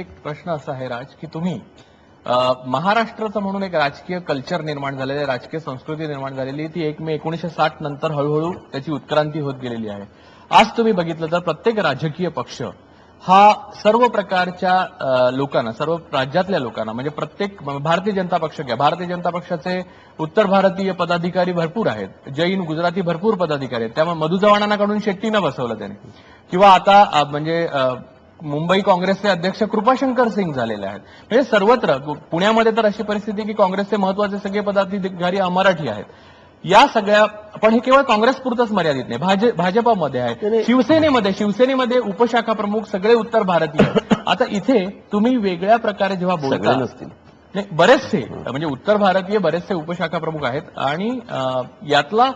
एक प्रश्न असा आहे राज की तुम्ही महाराष्ट्राचं म्हणून एक राजकीय कल्चर निर्माण झालेलं आहे राजकीय संस्कृती निर्माण झालेली आहे ती एक मे एकोणीशे साठ नंतर हळूहळू त्याची उत्क्रांती होत गेलेली आहे. आज तुम्ही बघितलं तर प्रत्येक राजकीय पक्ष हा सर्व प्रकारच्या लोकांना सर्व राज्यातल्या लोकांना म्हणजे प्रत्येक भारतीय जनता पक्ष घ्या भारतीय जनता पक्षाचे उत्तर भारतीय पदाधिकारी भरपूर आहेत जैन गुजराती भरपूर पदाधिकारी आहेत त्यामुळे मधु चव्हाणांकडून शेट्टीनं बसवलं त्याने. किंवा आता म्हणजे मुंबई काँग्रेसचे अध्यक्ष कृपाशंकर सिंग झालेले आहेत. म्हणजे सर्वत्र पुण्यामध्ये तर अशी परिस्थिती आहे की काँग्रेसचे महत्त्वाचे सगळे पदाधिकारी अमराठी आहेत. या सगळ्या पण हे केवळ काँग्रेस पुरतच मर्यादित नाही. भाज- भाजपामध्ये आहे शिवसेनेमध्ये शिवसेनेमध्ये उपशाखा प्रमुख सगळे उत्तर भारतीय आहेत. आता इथे तुम्ही वेगळ्या प्रकारे जेव्हा बोलता नसतील. नाही बरेचसे म्हणजे उत्तर भारतीय बरेचसे उपशाखा प्रमुख आहेत. आणि यातला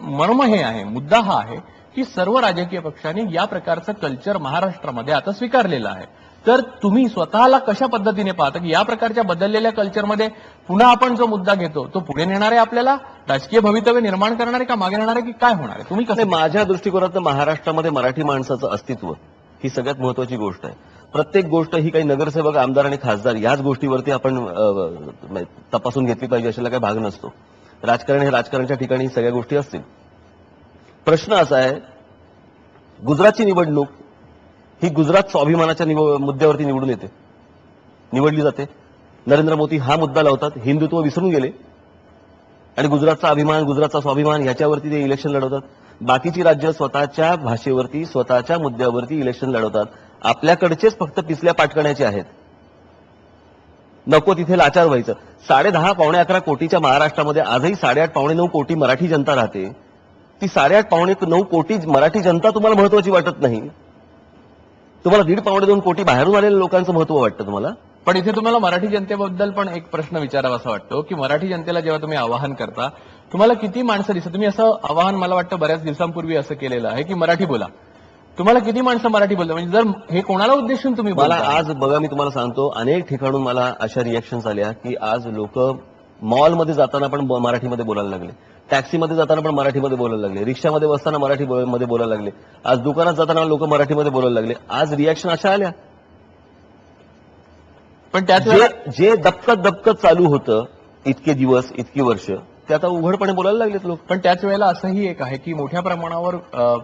मर्म हे आहे मुद्दा हा आहे की सर्व राजकीय पक्षांनी या प्रकारचं कल्चर महाराष्ट्रामध्ये आता स्वीकारलेलं आहे. तर तुम्ही स्वतःला कशा पद्धतीने पाहता की या प्रकारच्या बदललेल्या कल्चरमध्ये पुन्हा आपण जो मुद्दा घेतो तो पुढे नेणार आहे आपल्याला? राजकीय भवितव्य निर्माण करणार आहे का मागे राहणार आहे की काय होणार आहे? तुम्ही कसं माझ्या दृष्टिकोनात महाराष्ट्रामध्ये मराठी माणसाचं अस्तित्व ही सगळ्यात महत्वाची गोष्ट आहे. प्रत्येक गोष्ट ही काही नगरसेवक आमदार आणि खासदार याच गोष्टीवरती आपण तपासून घेतली पाहिजे अशाला काही भाग नसतो. राजकारण हे राजकारणाच्या ठिकाणी सगळ्या गोष्टी असतील. प्रश्न असा आहे गुजरातची निवडणूक ही गुजरात स्वाभिमानाच्या निव- मुद्द्यावरती निवडून येते. निवडली जाते. नरेंद्र मोदी हा मुद्दा लावतात हिंदुत्व विसरून गेले आणि गुजरातचा अभिमान गुजरातचा स्वाभिमान ह्याच्यावरती ते इलेक्शन लढवतात. बाकीची राज्य स्वतःच्या भाषेवरती स्वतःच्या मुद्द्यावरती इलेक्शन लढवतात. आपल्याकडचेच फक्त पिसल्या पाठकण्याचे आहेत. नको तिथे लाचार व्हायचं. साडे दहा पावणे अकरा कोटीच्या महाराष्ट्रामध्ये आजही साडेआठ पावणे नऊ कोटी मराठी जनता राहते. ती साडेआठ पावणे नऊ कोटी मराठी जनता तुम्हाला महत्वाची वाटत नाही. तुम्हाला दीड पावणे दोन कोटी बाहेरून आलेल्या लोकांचं महत्त्व वाटतं तुम्हाला? पण इथे तुम्हाला मराठी जनतेबद्दल पण एक प्रश्न विचारावा असा वाटतो की मराठी जनतेला जेव्हा तुम्ही आवाहन करता तुम्हाला किती माणसं दिसतात? तुम्ही असं आवाहन मला वाटतं बऱ्याच दिवसांपूर्वी असं केलेलं आहे की मराठी बोला. तुम्हाला किती माणसं मराठी बोलतात? म्हणजे जर हे कोणाला उद्देशून तुम्ही मला? आज बघा मी तुम्हाला सांगतो अनेक ठिकाणून मला अशा रिएक्शन्स आल्या की आज लोक मॉलमध्ये जाताना पण मराठीमध्ये बोलायला लागले. टॅक्सीमध्ये जाताना पण मराठीमध्ये बोलायला लागले. रिक्षामध्ये बसताना मराठी मध्ये बोलायला लागले. आज दुकानात जाताना लोक मराठीमध्ये बोलायला लागले. आज रिॲक्शन अशा आल्या. पण वेळेला जे दबकत दबकत चालू होतं इतके दिवस इतकी वर्ष ते आता उघडपणे बोलायला लागलेत लोक. पण त्याच वेळेला असंही एक आहे की मोठ्या प्रमाणावर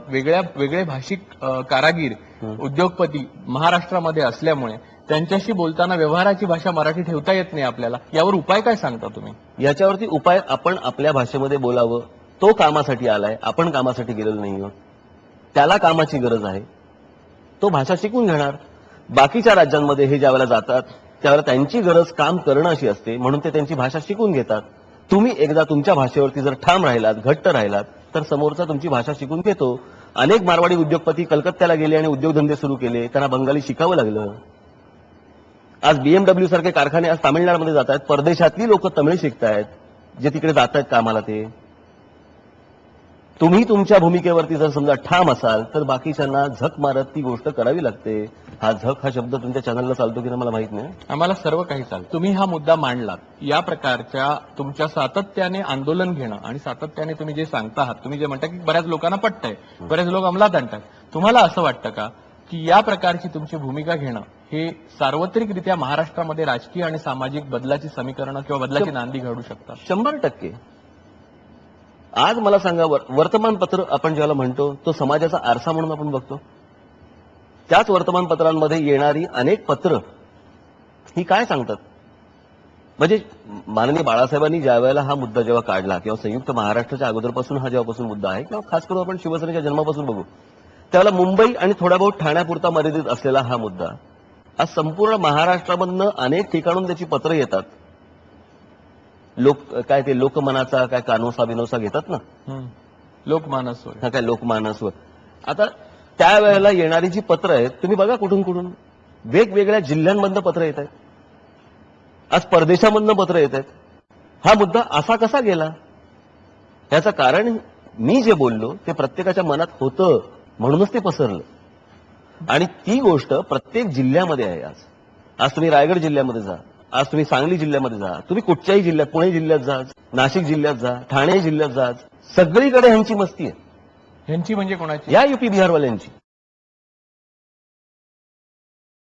वेगळ्या वेगळे भाषिक कारागीर उद्योगपती महाराष्ट्रामध्ये असल्यामुळे त्यांच्याशी बोलताना व्यवहाराची भाषा मराठी ठेवता येत नाही आपल्याला. यावर उपाय काय सांगता तुम्ही? याच्यावरती उपाय आपण आपल्या भाषेमध्ये बोलावं. तो कामासाठी आलाय आपण कामासाठी गेलेलो नाही त्याला कामाची गरज आहे. तो भाषा शिकून घेणार. बाकीच्या राज्यांमध्ये हे ज्यावेळेला जातात त्यावेळेला त्यांची गरज काम करणं अशी असते म्हणून ते त्यांची भाषा शिकून घेतात. तुम्ही एकदा तुमच्या भाषेवरती जर ठाम राहिलात घट्ट राहिलात तर समोरचा तुमची भाषा शिकून घेतो अनेक मारवाडी उद्योगपती कलकत्त्याला गेले आणि उद्योगधंदे सुरू केले. त्यांना बंगाली शिकावं लागलं. आज बीएमडब्ल्यू सारखे कारखाने आज तामिळनाडूमध्ये जात आहेत. परदेशातली लोक तमिळ शिकतायत जे तिकडे जात आहेत कामाला ते. तुम्ही तुमच्या भूमिकेवरती जर समजा ठाम असाल तर बाकीच्यांना झक मारत ती गोष्ट करावी लागते. हा झक हा शब्द तुमच्या चॅनलला चालतो की नाही मला माहीत नाही. आम्हाला सर्व काही चालतं. तुम्ही हा मुद्दा मांडलात. या प्रकारच्या तुमच्या सातत्याने आंदोलन घेणं आणि सातत्याने तुम्ही जे सांगता आहात तुम्ही जे म्हणता की बऱ्याच लोकांना पटतंय बरेच लोक अंमलात आणतात. तुम्हाला असं वाटतं का की या प्रकारची तुमची भूमिका घेणं हे सार्वत्रिकरित्या महाराष्ट्रामध्ये राजकीय आणि सामाजिक बदलाची समीकरणं किंवा बदलाची नांदी घडू शकतात? शंभर टक्के. आज मला सांगा वर- वर्तमानपत्र आपण ज्याला म्हणतो तो समाजाचा आरसा म्हणून आपण बघतो. त्याच वर्तमानपत्रांमध्ये येणारी अनेक पत्र ही काय सांगतात? म्हणजे माननीय बाळासाहेबांनी ज्या वेळेला हा मुद्दा जेव्हा काढला किंवा संयुक्त महाराष्ट्राच्या अगोदरपासून हा जेव्हापासून मुद्दा आहे किंवा खास करून आपण शिवसेनेच्या जन्मापासून बघू त्यावेळेला मुंबई आणि थोडा बहुत ठाण्यापुरता मर्यादित असलेला हा मुद्दा आज संपूर्ण महाराष्ट्रामधनं अनेक ठिकाणून त्याची पत्र येतात. लोक काय ते लोकमनाचा काय कानोसा बिनोसा घेतात ना. लोकमानस हा काय लोकमानस आता त्यावेळेला येणारी जी पत्र आहेत तुम्ही बघा कुठून कुठून. वेगवेगळ्या जिल्ह्यांमधनं पत्र येत आहेत. आज परदेशामधनं पत्र येत आहेत. हा मुद्दा असा कसा गेला? याचं कारण मी जे बोललो ते प्रत्येकाच्या मनात होतं म्हणूनच ते पसरलं. आणि ती गोष्ट प्रत्येक जिल्ह्यामध्ये आहे आज. आज तुम्ही रायगड जिल्ह्यामध्ये जा. आज तुम्ही सांगली जिल्ह्यामध्ये जा. तुम्ही कुठच्याही जिल्ह्यात पुणे जिल्ह्यात जा. नाशिक जिल्ह्यात जा. ठाणे जिल्ह्यात जा. सगळीकडे ह्यांची मस्ती आहे. यांची म्हणजे कोणाची? या युपी बिहारवाल्यांची.